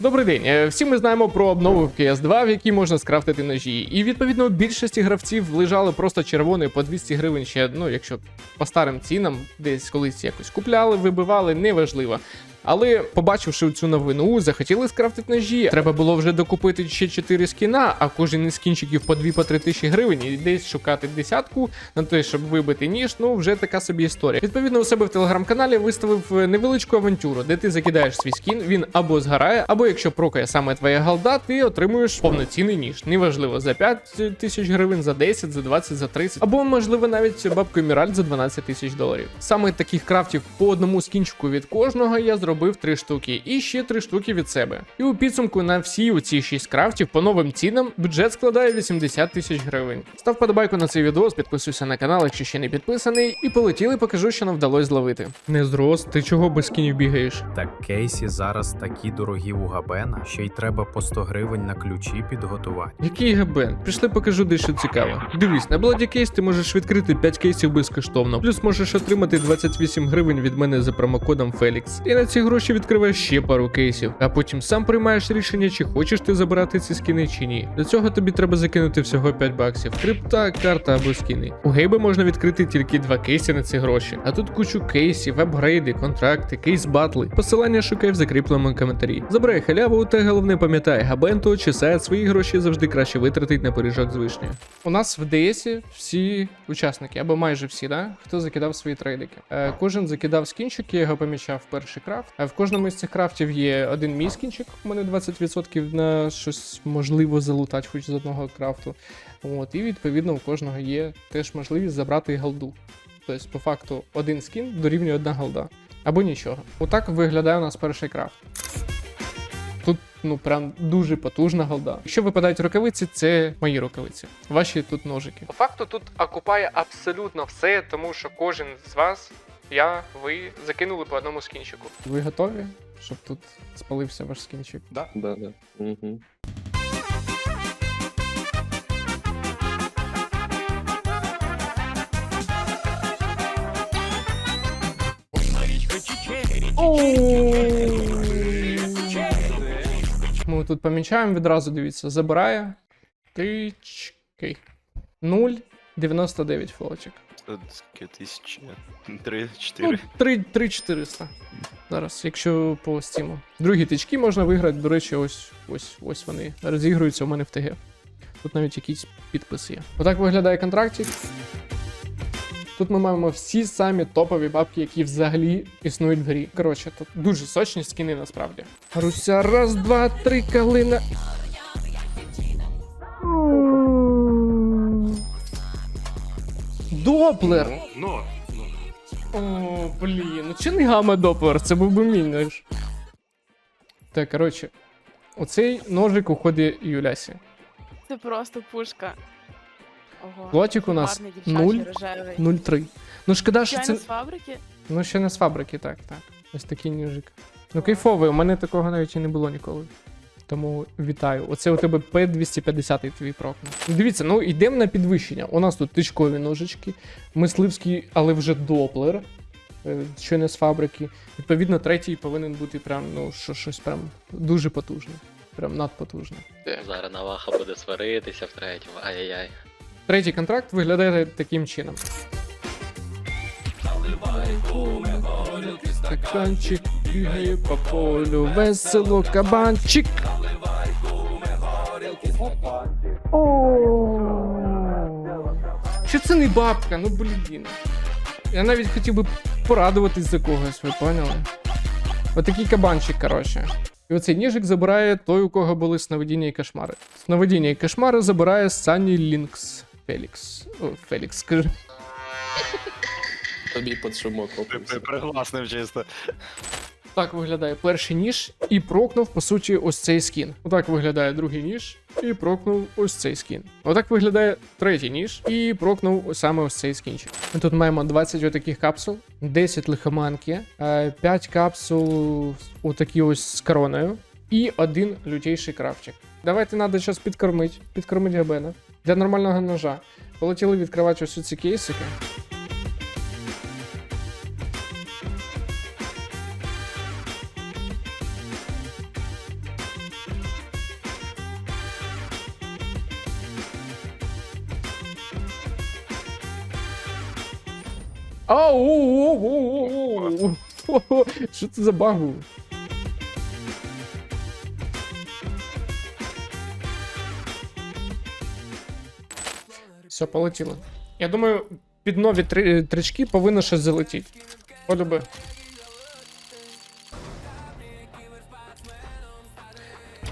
Добрий день. Е, Всі ми знаємо про обнову в CS2, в якій можна скрафтити ножі. І відповідно більшості гравців лежали просто червоні по 200 гривень ще, ну якщо по старим цінам, десь колись якось купляли, вибивали, неважливо. Але побачивши цю новину, захотіли скрафтити ножі. Треба було вже докупити ще 4 скіна, а кожен із кінчиків по 2-3 тисячі гривень і десь шукати десятку на те, щоб вибити ніж. Ну вже така собі історія. Відповідно, у себе в телеграм-каналі виставив е, невеличку авантюру, де ти закидаєш свій скін, він або згорає, або якщо прокає саме твоя галда, ти отримуєш повноцінний ніж. Неважливо за 5 тисяч гривень, за 10, за 20, за 30, або можливо навіть бабку Еміральд за 12 тисяч доларів. Саме таких крафтів по одному скінчику від кожного я зробив 3 штуки, і ще 3 штуки від себе. І у підсумку на всі оці 6 крафтів по новим цінам бюджет складає 80 тисяч гривень. Став подобайку на цей відео, підписуйся на канал, якщо ще не підписаний, і полетіли, покажу, що нам вдалося зловити. Не зрос, ти чого без скінів бігаєш? Так кейсі зараз такі дорогі у Габена, що й треба по 100 гривень на ключі підготувати. Який габен? Пішли покажу дещо цікаве. Дивись, на Bloody Case ти можеш відкрити 5 кейсів безкоштовно, плюс можеш отримати 28 гривень від мене за промокодом Felix. І на ці гроші відкриваєш ще пару кейсів, а потім сам приймаєш рішення, чи хочеш ти забирати ці скіни чи ні. Для цього тобі треба закинути всього 5 баксів. Крипта, карта або скіни. У гейби можна відкрити тільки два кейси на ці гроші, а тут кучу кейсів, апгрейди, контракти, кейс батли. Посилання шукай в закріпленому коментарі. Забирай халяву, та головне пам'ятай, габенту чи сайт свої гроші завжди краще витратить на пиріжок з вишнею. У нас в ДСі всі учасники, або майже всі, да? хто закидав свої трейдики. Е, кожен закидав скінчик, я його помічав в перший крафт. А в кожному із цих крафтів є один мій скінчик. У мене 20% на щось можливо залутати, хоч з одного крафту. От, і відповідно у кожного є теж можливість забрати голду. Тобто, по факту, один скін дорівнює одна голда. Або нічого. Отак виглядає у нас перший крафт. Тут ну прям дуже потужна голда. Якщо випадають рукавиці, це мої рукавиці. Ваші тут ножики. По факту тут окупає абсолютно все, тому що кожен з вас, я, ви закинули по одному скінчику. Ви готові, щоб тут спалився ваш скінчик? Да. Да, да. Угу. Ми тут помічаємо відразу, дивіться, забирає. Тички. Нуль. 99 флотик. 3400. Ну, 3400. Зараз, якщо по стіму. Другі тички можна виграти, до речі, ось ось ось вони розігруються у мене в ТГ. Тут навіть якісь підписи є. Отак виглядає контрактик. Тут ми маємо всі самі топові бабки, які взагалі існують в грі. Коротше, тут дуже сочні скіни насправді. Руся, раз, два, три, калина. Доплер! Ну, О, блін, ну чи не гама доплер? Це був би мій нож. Так, коротше, оцей ножик уходить Юлясі. Це просто пушка. Ого. Плотик у нас гарний дівчачий, 0,3. Ну шкода, що це. з фабрики. Ну, ще не з фабрики, так, так. Ось такий ніжик. Ну, кайфовий, у мене такого навіть і не було ніколи. Тому вітаю. Оце у тебе P250 твій прокнув. Дивіться, ну йдемо на підвищення. У нас тут тичкові ножички, мисливський, але вже доплер, е, що не з фабрики. Відповідно, третій повинен бути прям, ну, що, щось прям дуже потужне. Прям надпотужне. Зараз Наваха буде сваритися в третьому. Ай-яй-яй. Третій контракт виглядає таким чином. Стаканчик бігає по полю, весело кабанчик. О! Що це не бабка? Ну блін. Я навіть хотів би порадуватись за когось, ви поняли? Отакий кабанчик, коротше. І оцей ніжик забирає той, у кого були сновидіння і кошмари. Сновидіння і кошмари забирає Санні Лінкс. Фелікс. О, Фелікс, скажи. Тобі під шумок пригласнив чисто. Так виглядає перший ніж і прокнув, по суті, ось цей скін. Отак виглядає другий ніж і прокнув ось цей скін. Отак виглядає третій ніж і прокнув саме ось цей скінчик. Ми тут маємо 20 отаких капсул, 10 лихоманки, 5 капсул отакі ось з короною і один лютейший крафчик. Давайте треба зараз підкормити, підкормити габена. Для нормального ножа. Полетіли відкривати ось ці кейсики. Ау! Що це за баг? Все, полетіло. Я думаю, під нові три, трички повинно щось залетіти. Полюби.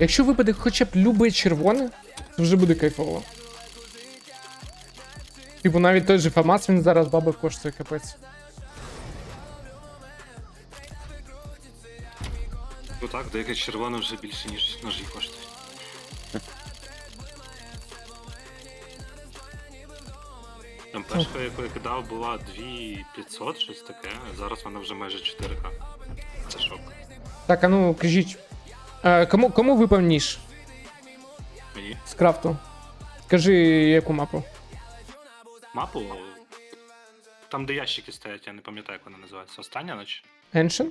Якщо випаде хоча б любе червоне, то вже буде кайфово. Типу навіть той же Фамас, він зараз баби коштує капець. Ну так, деяке червоне вже більше, ніж ножі коштує. Там перша, яку я кидав, була 2500, щось таке, а зараз вона вже майже 4К. Це шок. Так, а ну кажіть. Е, кому, кому випав ніж Мені з крафту? Скажи, яку мапу? Мапу. Там, де ящики стоять, я не пам'ятаю, як вона називається. Остання наче? Ancient?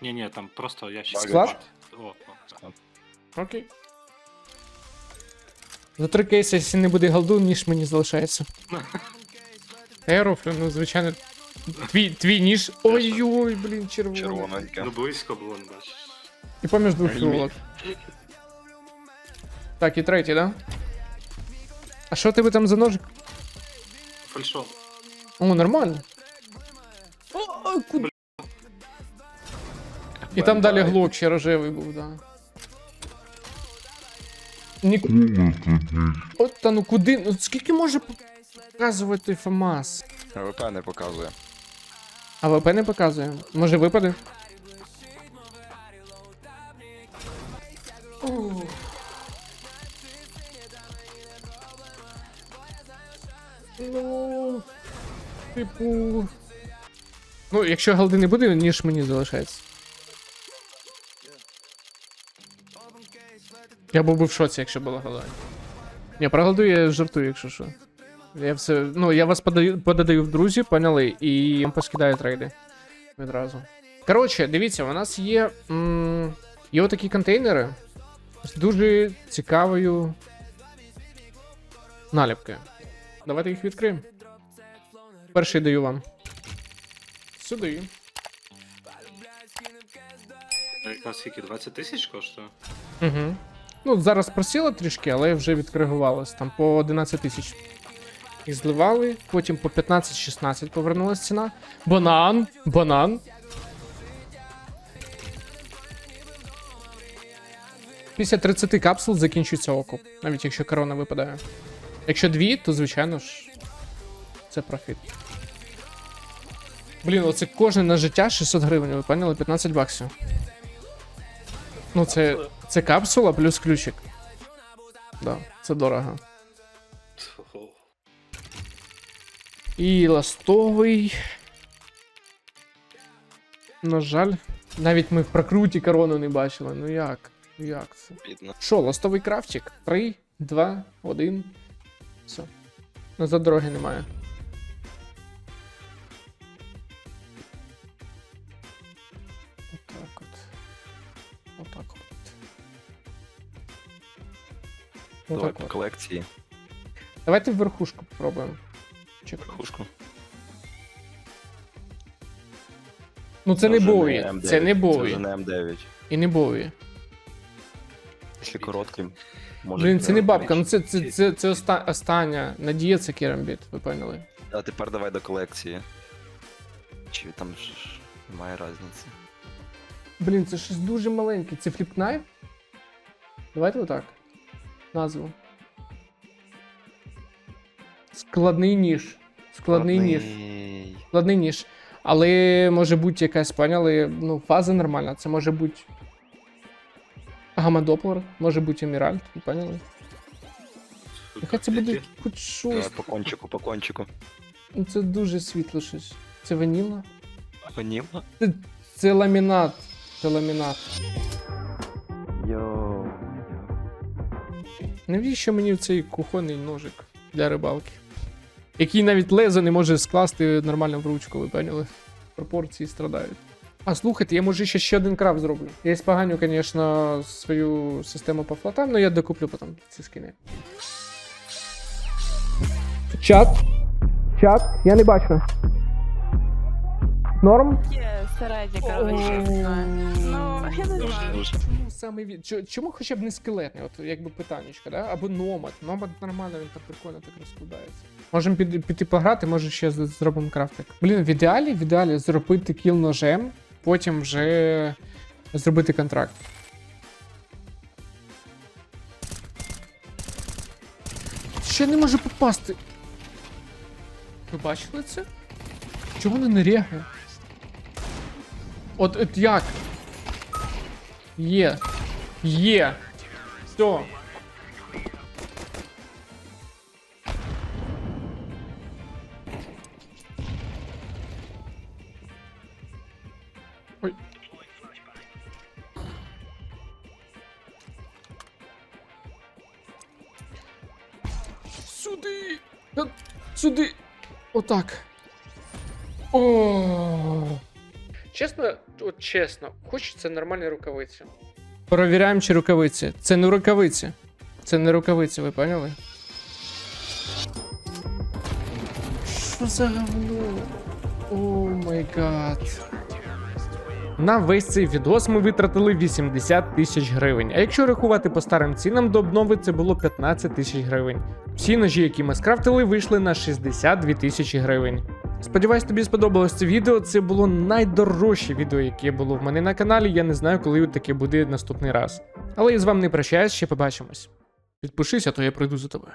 Ні, ні, там просто ящики. Склад? О, о, так. Окей. За три кейси, якщо не буде голду, ніж мені залишається. Я рофлю, ну звичайно. Твій, твій ніж. Ой-ой, блін, червоний. Червоненьке. Ну близько було, не бачиш. І поміж двох фігурок. Так, і третій, да? А що у тебе там за ножик? Фальшо. О, нормально. О, о, куди? І там далі глок ще рожевий був, да. Ні... От та ну куди? Ну скільки може показувати ФАМАС? ВП не показує. А ВП не показує. Може випаде? Ух. Ну. Типу. Ну, якщо голди не буде, ніж мені залишається. Я був би в шоці, якщо була голда. Ні, про голду я жартую, якщо що. Я все. Ну, я вас подаю, подадаю в друзі, поняли, і вам поскидаю трейди. Відразу. Коротше, дивіться, у нас є. М- є отакі контейнери з дуже цікавою наліпкою. Давайте їх відкриємо. Перший даю вам. Сюди. А яка скільки? 20 тисяч коштує? Угу. Ну, зараз просіло трішки, але вже відкоригувалось. Там по 11 тисяч. Їх зливали, потім по 15-16 повернулась ціна. Банан! Банан! Після 30 капсул закінчується окуп, навіть якщо корона випадає. Якщо дві, то звичайно ж. Це профіт. Блін, оце кожне на життя 600 гривень, ви поняли? 15 баксів. Ну, це, це капсула плюс ключик. Да, це дорого. І ластовий. На жаль, навіть ми в прокруті корону не бачили. Ну як? Ну Як це? Що, ластовий крафчик? 3, 2, 1. Все. Назад дороги немає. Давай Отак по от. колекції. Давайте в верхушку попробуємо. Чек. Верхушку. Ну це не вже Бові. М9, Це не Це не М9. І не Бові. Ще коротким. Може, Блін, це не бабка, ну це, це, це, це оста- остання надія, це керамбіт, ви поняли. А тепер давай до колекції. Чи там ж немає різниці. Блін, це щось дуже маленьке. Це фліпкнайф? Давайте отак. Назву. Складний ніж. Складний ніж. Складний. Ніж. Але може бути якась, поняли, ну, фаза нормальна. Це може бути. Гамма-доплер, може бути еміральд, поняли? Нехай це буде хоч щось. По кончику, по кончику. Ну, Це дуже світло щось. Це ваніла? Ваніла? Це, це ламінат. Це ламінат. Навіщо мені цей кухонний ножик для рибалки? Який навіть лезо не може скласти нормально в ручку, ви поняли? Пропорції страдають. А слухайте, я може ще ще один крафт зроблю. Я споганю, звісно, свою систему по флотам, але я докуплю потім ці скини. Чат. Чат, я не бачу. Норм? Є середня, коротше. Ну, я не знаю. дуже. Чому саме він? Чо- Чому хоча б не скелетний? От якби питаннячка, да? Або номад. Номад нормально, він там прикольно так розкладається. Можемо під, піти пограти, може ще з- зробимо крафтик. Блін, в ідеалі, в ідеалі зробити кіл ножем, потім вже зробити контракт. Ще не може попасти. Ви бачили це? Чому воно не регає? От, от як? Є. Є. Все. Ой. Сюди. Сюди. Отак. О. Чесно, от чесно, хочеться нормальні рукавиці. Перевіряємо, чи рукавиці. Це не рукавиці. Це не рукавиці, ви поняли? Що за говно? О май гад. На весь цей відос ми витратили 80 тисяч гривень. А якщо рахувати по старим цінам до обнови, це було 15 тисяч гривень. Всі ножі, які ми скрафтили, вийшли на 62 тисячі гривень. Сподіваюсь, тобі сподобалось це відео. Це було найдорожче відео, яке було в мене на каналі. Я не знаю, коли таке буде наступний раз. Але я з вами не прощаюсь, ще побачимось. Підпишись, а то я прийду за тобою.